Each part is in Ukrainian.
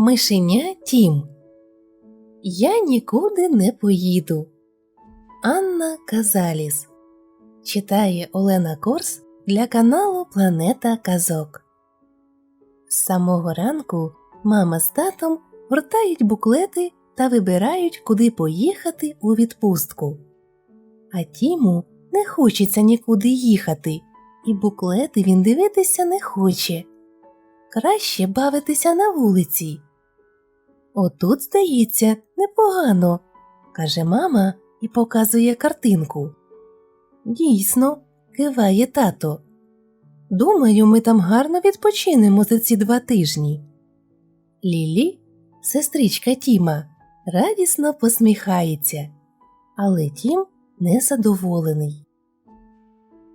Мишеня Тім. Я нікуди не поїду. Анна Казаліс читає Олена Корс для каналу Планета Казок. З самого ранку мама з татом гортають буклети та вибирають, куди поїхати у відпустку. А Тіму не хочеться нікуди їхати, і буклети він дивитися не хоче. Краще бавитися на вулиці. Отут, здається, непогано, каже мама і показує картинку. Дійсно, киває тато. Думаю, ми там гарно відпочинемо за ці два тижні. Лілі, сестричка Тіма, радісно посміхається, але Тім незадоволений.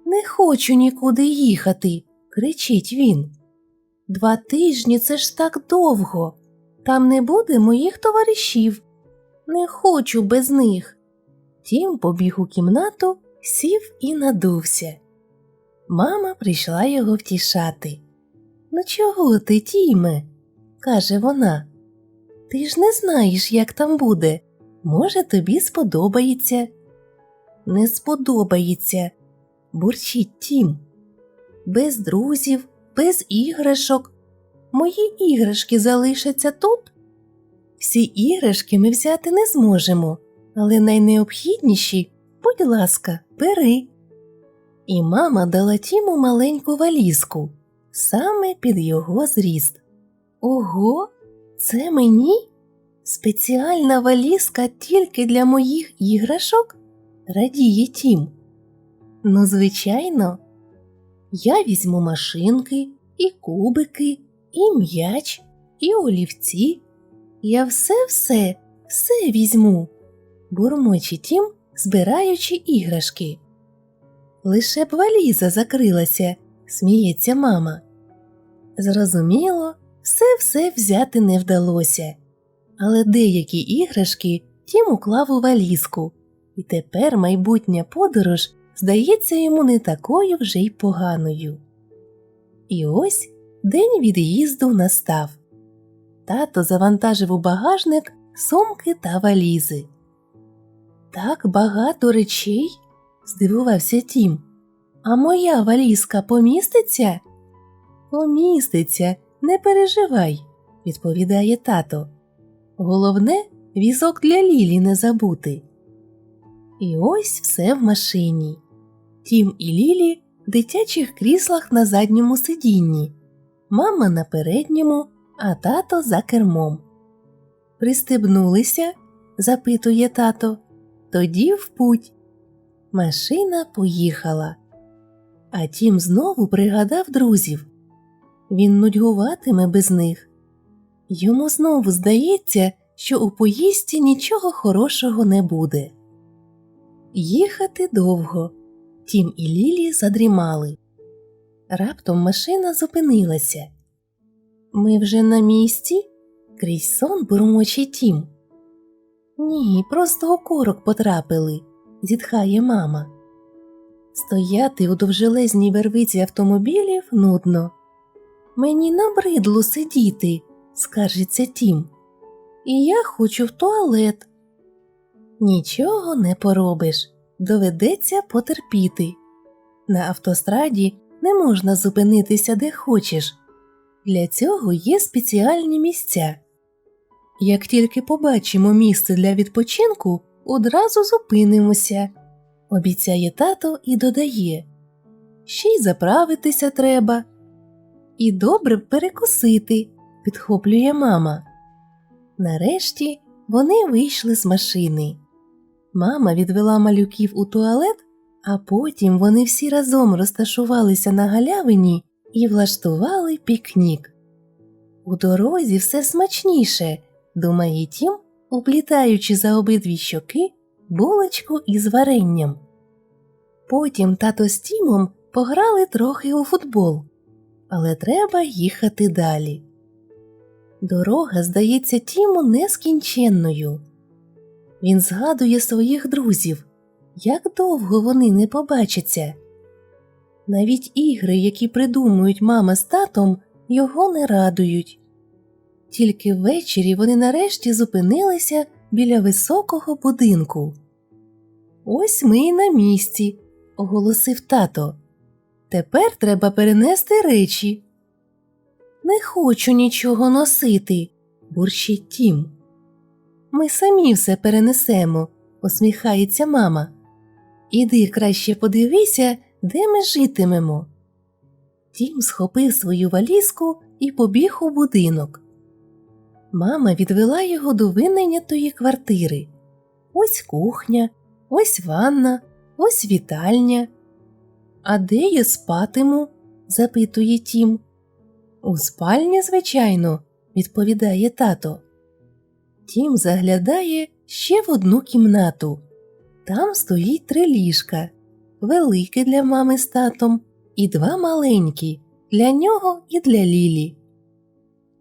Не хочу нікуди їхати, кричить він. Два тижні це ж так довго. Там не буде моїх товаришів. Не хочу без них. Тім побіг у кімнату, сів і надувся. Мама прийшла його втішати. Ну чого ти, Тіме? каже вона. Ти ж не знаєш, як там буде. Може, тобі сподобається. Не сподобається, бурчить Тім. Без друзів, без іграшок. Мої іграшки залишаться тут. Всі іграшки ми взяти не зможемо, але найнеобхідніші, будь ласка, бери. І мама дала Тіму маленьку валізку саме під його зріст. Ого, це мені? Спеціальна валізка тільки для моїх іграшок? радіє Тім. Ну, звичайно, я візьму машинки, і кубики, і м'яч, і олівці. Я все-все, все візьму, бурмоче Тім, збираючи іграшки. Лише б валіза закрилася, сміється мама. Зрозуміло, все-все взяти не вдалося, але деякі іграшки Тім уклав у валізку, і тепер майбутня подорож здається йому не такою вже й поганою. І ось день від'їзду настав. Тато завантажив у багажник сумки та валізи. Так багато речей? здивувався Тім. А моя валізка поміститься? Поміститься, не переживай, відповідає тато. Головне, візок для Лілі не забути. І ось все в машині. Тім і Лілі в дитячих кріслах на задньому сидінні, мама на передньому, а тато за кермом. Пристебнулися? запитує тато. Тоді в путь. Машина поїхала. А тім знову пригадав друзів. Він нудьгуватиме без них. Йому знову здається, що у поїзді нічого хорошого не буде. Їхати довго. Тім і Лілі задрімали. Раптом машина зупинилася. Ми вже на місці? крізь сон бурмоче Тім. Ні, просто у корок потрапили, зітхає мама. Стояти у довжелезній вервиці автомобілів нудно. Мені набридло сидіти, скаржиться Тім. І я хочу в туалет. Нічого не поробиш, доведеться потерпіти. На автостраді не можна зупинитися де хочеш. Для цього є спеціальні місця. Як тільки побачимо місце для відпочинку, одразу зупинимося, обіцяє тато і додає ще й заправитися треба. І добре перекусити, підхоплює мама. Нарешті вони вийшли з машини. Мама відвела малюків у туалет, а потім вони всі разом розташувалися на галявині і влаштували пікнік. У дорозі все смачніше, думає тім, уплітаючи за обидві щоки булочку із варенням. Потім тато з Тімом пограли трохи у футбол, але треба їхати далі. Дорога здається Тіму нескінченною. Він згадує своїх друзів, як довго вони не побачаться. Навіть ігри, які придумують мама з татом, його не радують. Тільки ввечері вони нарешті зупинилися біля високого будинку. Ось ми й на місці, оголосив тато. Тепер треба перенести речі. Не хочу нічого носити, бурчить тім. Ми самі все перенесемо, усміхається мама. Іди краще подивися, де ми житимемо. Тім схопив свою валізку і побіг у будинок. Мама відвела його до винайнятої квартири. Ось кухня, ось ванна, ось вітальня. А де я спатиму? запитує Тім. У спальні, звичайно, відповідає тато. Тім заглядає ще в одну кімнату. Там стоїть три ліжка, велике для мами з татом, і два маленькі для нього і для Лілі.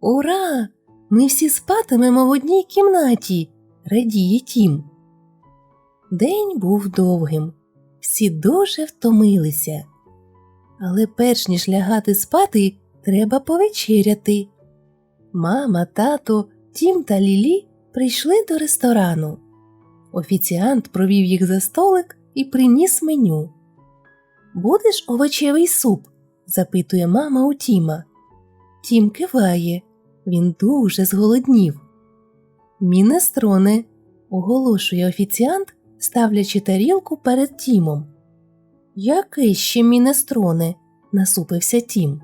Ура! Ми всі спатимемо в одній кімнаті, радіє Тім. День був довгим, всі дуже втомилися. Але перш ніж лягати спати, треба повечеряти. Мама, тато, Тім та Лілі прийшли до ресторану. Офіціант провів їх за столик і приніс меню. Будеш овочевий суп? запитує мама у Тіма. Тім киває. Він дуже зголоднів. Мінестроне, оголошує офіціант, ставлячи тарілку перед Тімом. Яке ще мінестроне? насупився Тім.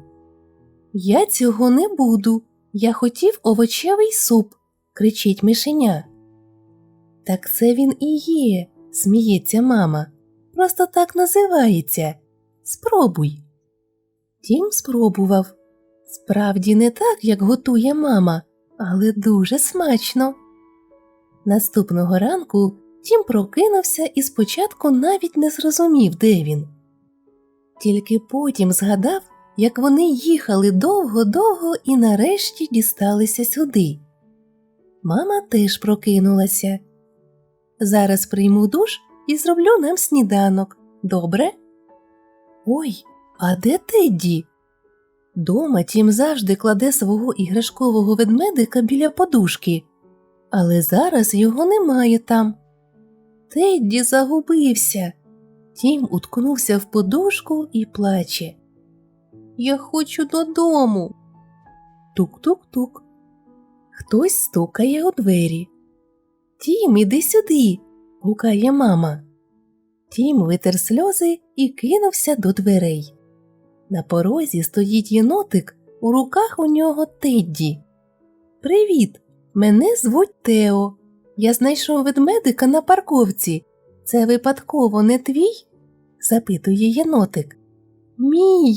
Я цього не буду. Я хотів овочевий суп, кричить мишеня. Так це він і є, сміється мама. Просто так називається. Спробуй. Тім спробував. Справді не так, як готує мама, але дуже смачно. Наступного ранку Тім прокинувся і спочатку навіть не зрозумів, де він. Тільки потім згадав, як вони їхали довго-довго і нарешті дісталися сюди. Мама теж прокинулася. Зараз прийму душ і зроблю нам сніданок. Добре? Ой, а де Тедді? Дома Тім завжди кладе свого іграшкового ведмедика біля подушки, але зараз його немає там. Тедді загубився. Тім уткнувся в подушку і плаче. Я хочу додому. Тук-тук-тук. Хтось стукає у двері. Тім, іди сюди. гукає мама. Тім витер сльози і кинувся до дверей. На порозі стоїть єнотик, у руках у нього Тедді. Привіт! Мене звуть Тео. Я знайшов ведмедика на парковці. Це випадково не твій? запитує єнотик. Мій,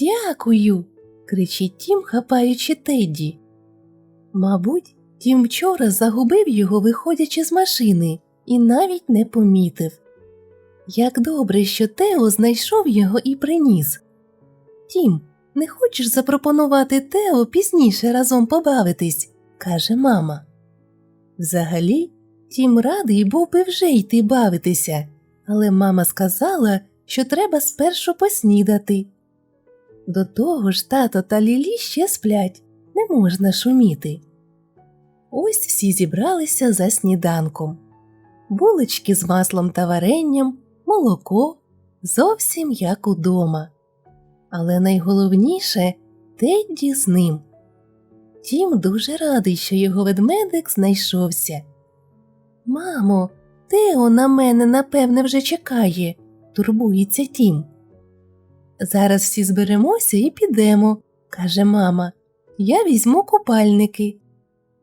дякую. кричить Тім, хапаючи Тедді. Мабуть, Тім вчора загубив його, виходячи з машини, і навіть не помітив. Як добре, що Тео знайшов його і приніс. Тім, не хочеш запропонувати Тео пізніше разом побавитись, каже мама. Взагалі, Тім радий був би вже йти бавитися, але мама сказала, що треба спершу поснідати. До того ж тато та Лілі ще сплять, не можна шуміти. Ось всі зібралися за сніданком. Булочки з маслом та варенням, молоко, зовсім як удома. Але найголовніше Тедді з ним. Тім дуже радий, що його ведмедик знайшовся. Мамо, Тео на мене, напевне, вже чекає, турбується Тім. Зараз всі зберемося і підемо, каже мама. Я візьму купальники.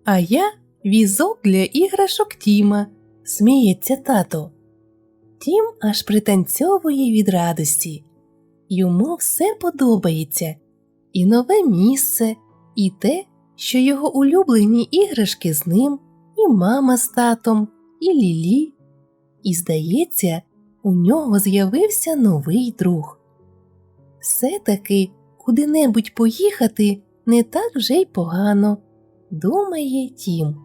А я візок для іграшок Тіма, сміється тато. Тім аж пританцьовує від радості. Йому все подобається і нове місце, і те, що його улюблені іграшки з ним, і мама з татом, і Лілі. І, здається, у нього з'явився новий друг. Все таки куди-небудь поїхати не так вже й погано, думає Тім.